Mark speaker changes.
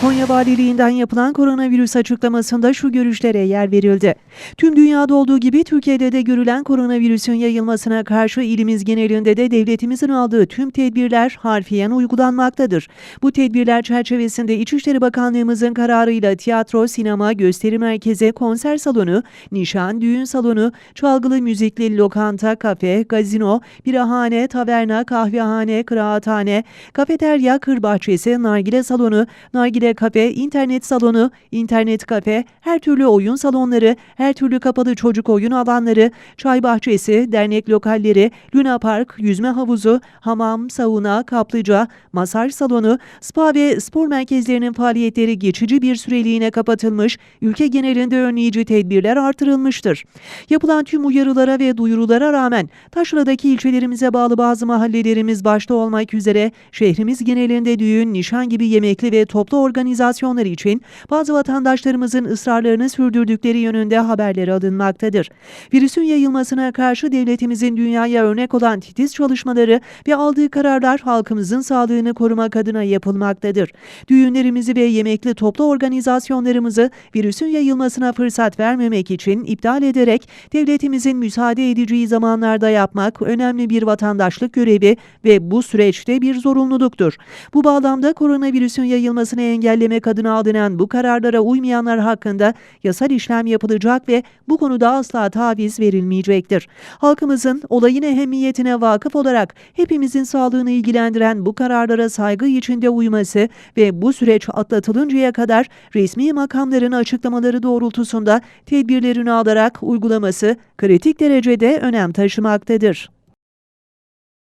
Speaker 1: Konya Valiliğinden yapılan koronavirüs açıklamasında şu görüşlere yer verildi. Tüm dünyada olduğu gibi Türkiye'de de görülen koronavirüsün yayılmasına karşı ilimiz genelinde de devletimizin aldığı tüm tedbirler harfiyen uygulanmaktadır. Bu tedbirler çerçevesinde İçişleri Bakanlığımızın kararıyla tiyatro, sinema, gösteri merkezi, konser salonu, nişan, düğün salonu, çalgılı müzikli lokanta, kafe, gazino, birahane, taverna, kahvehane, kıraathane, kafeterya, kır bahçesi, nargile salonu, nargile kafe, internet salonu, internet kafe, her türlü oyun salonları, her türlü kapalı çocuk oyun alanları, çay bahçesi, dernek lokalleri, Luna Park, yüzme havuzu, hamam, sauna, kaplıca, masaj salonu, spa ve spor merkezlerinin faaliyetleri geçici bir süreliğine kapatılmış, ülke genelinde önleyici tedbirler artırılmıştır. Yapılan tüm uyarılara ve duyurulara rağmen Taşra'daki ilçelerimize bağlı bazı mahallelerimiz başta olmak üzere şehrimiz genelinde düğün, nişan gibi yemekli ve toplu organizasyonlar için bazı vatandaşlarımızın ısrarlarını sürdürdükleri yönünde haberleri alınmaktadır. Virüsün yayılmasına karşı devletimizin dünyaya örnek olan titiz çalışmaları ve aldığı kararlar halkımızın sağlığını korumak adına yapılmaktadır. Düğünlerimizi ve yemekli toplu organizasyonlarımızı virüsün yayılmasına fırsat vermemek için iptal ederek devletimizin müsaade edeceği zamanlarda yapmak önemli bir vatandaşlık görevi ve bu süreçte bir zorunluluktur. Bu bağlamda koronavirüsün yayılmasını engellemek adına alınan bu kararlara uymayanlar hakkında yasal işlem yapılacak ve bu konuda asla taviz verilmeyecektir. Halkımızın olayın ehemmiyetine vakıf olarak hepimizin sağlığını ilgilendiren bu kararlara saygı içinde uyması ve bu süreç atlatılıncaya kadar resmi makamların açıklamaları doğrultusunda tedbirlerini alarak uygulaması kritik derecede önem taşımaktadır.